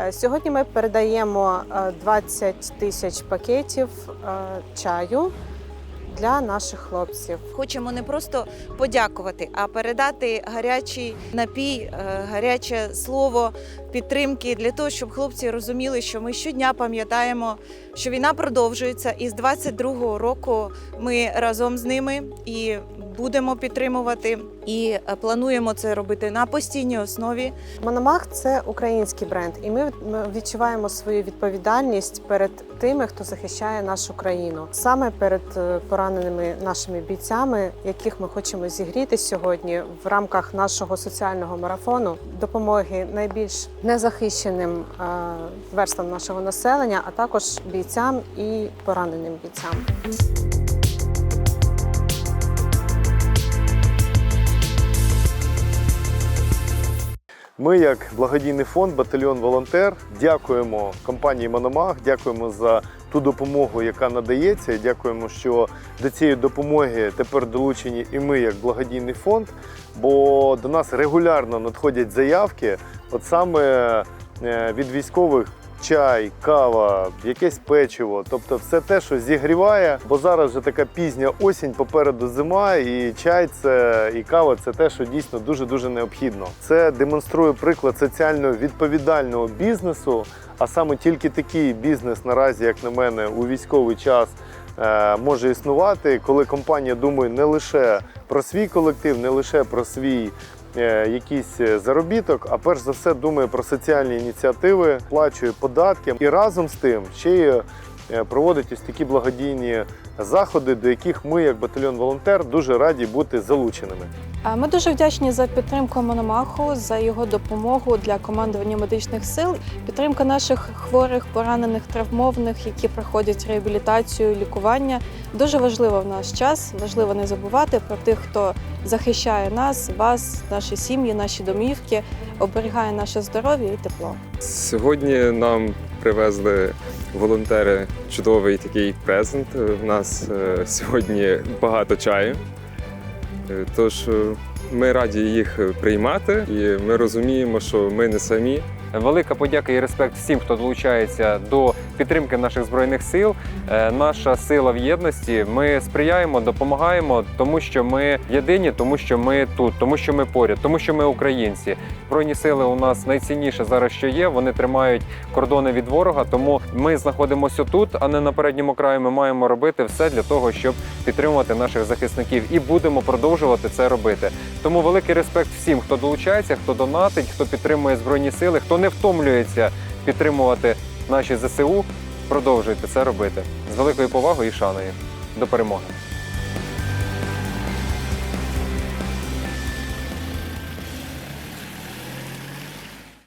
Е, Сьогодні ми передаємо е, 20 тисяч пакетів е, чаю для наших хлопців. Хочемо не просто подякувати, а передати гарячий напій, е, гаряче слово підтримки для того, щоб хлопці розуміли, що ми щодня пам'ятаємо, що війна продовжується, і з 22-го року ми разом з ними і будемо підтримувати, і е, плануємо це робити на постійній основі. Мономах це український бренд, і ми відчуваємо свою відповідальність перед тими, хто захищає нашу країну, саме перед е, пораненими нашими бійцями, яких ми хочемо зігріти сьогодні в рамках нашого соціального марафону допомоги найбільш незахищеним е, верствам нашого населення, а також бійцям і пораненим бійцям. Ми, як благодійний фонд Батальйон Волонтер, дякуємо компанії Мономах, дякуємо за ту допомогу, яка надається. Дякуємо, що до цієї допомоги тепер долучені і ми, як благодійний фонд. Бо до нас регулярно надходять заявки, от саме е, від військових. Чай, кава, якесь печиво, тобто все те, що зігріває, бо зараз вже така пізня осінь, попереду зима, і чай це і кава це те, що дійсно дуже дуже необхідно. Це демонструє приклад соціально відповідального бізнесу. А саме тільки такий бізнес наразі, як на мене, у військовий час е, може існувати, коли компанія думає не лише про свій колектив, не лише про свій якийсь е, заробіток, а перш за все думає про соціальні ініціативи, плачує податки і разом з тим ще й е, проводить ось такі благодійні заходи, до яких ми, як батальйон волонтер, дуже раді бути залученими. А Ми дуже вдячні за підтримку Мономаху, за його допомогу для командування медичних сил, підтримка наших хворих, поранених, травмованих, які проходять реабілітацію, лікування. Дуже важливо в наш час. Важливо не забувати про тих, хто захищає нас, вас, наші сім'ї, наші домівки, оберігає наше здоров'я і тепло. Сьогодні нам привезли волонтери чудовий такий презент. У нас е, сьогодні багато чаю. Е, Тож е, ми раді їх приймати, і ми розуміємо, що ми не самі. Велика подяка і респект всім, хто долучається до підтримки наших збройних сил. Е, Наша сила в єдності. Ми сприяємо, допомагаємо, тому що ми єдині, тому що ми тут, тому що ми поряд, тому що ми українці. Збройні сили у нас найцінніше зараз, що є. Вони тримають кордони від ворога. Тому ми знаходимося тут, а не на передньому краї. Ми маємо робити все для того, щоб підтримувати наших захисників, і будемо продовжувати це робити. Тому великий респект всім, хто долучається, хто донатить, хто підтримує збройні сили, хто не втомлюється підтримувати наші ЗСУ. Продовжуйте це робити з великою повагою і шаною. До перемоги.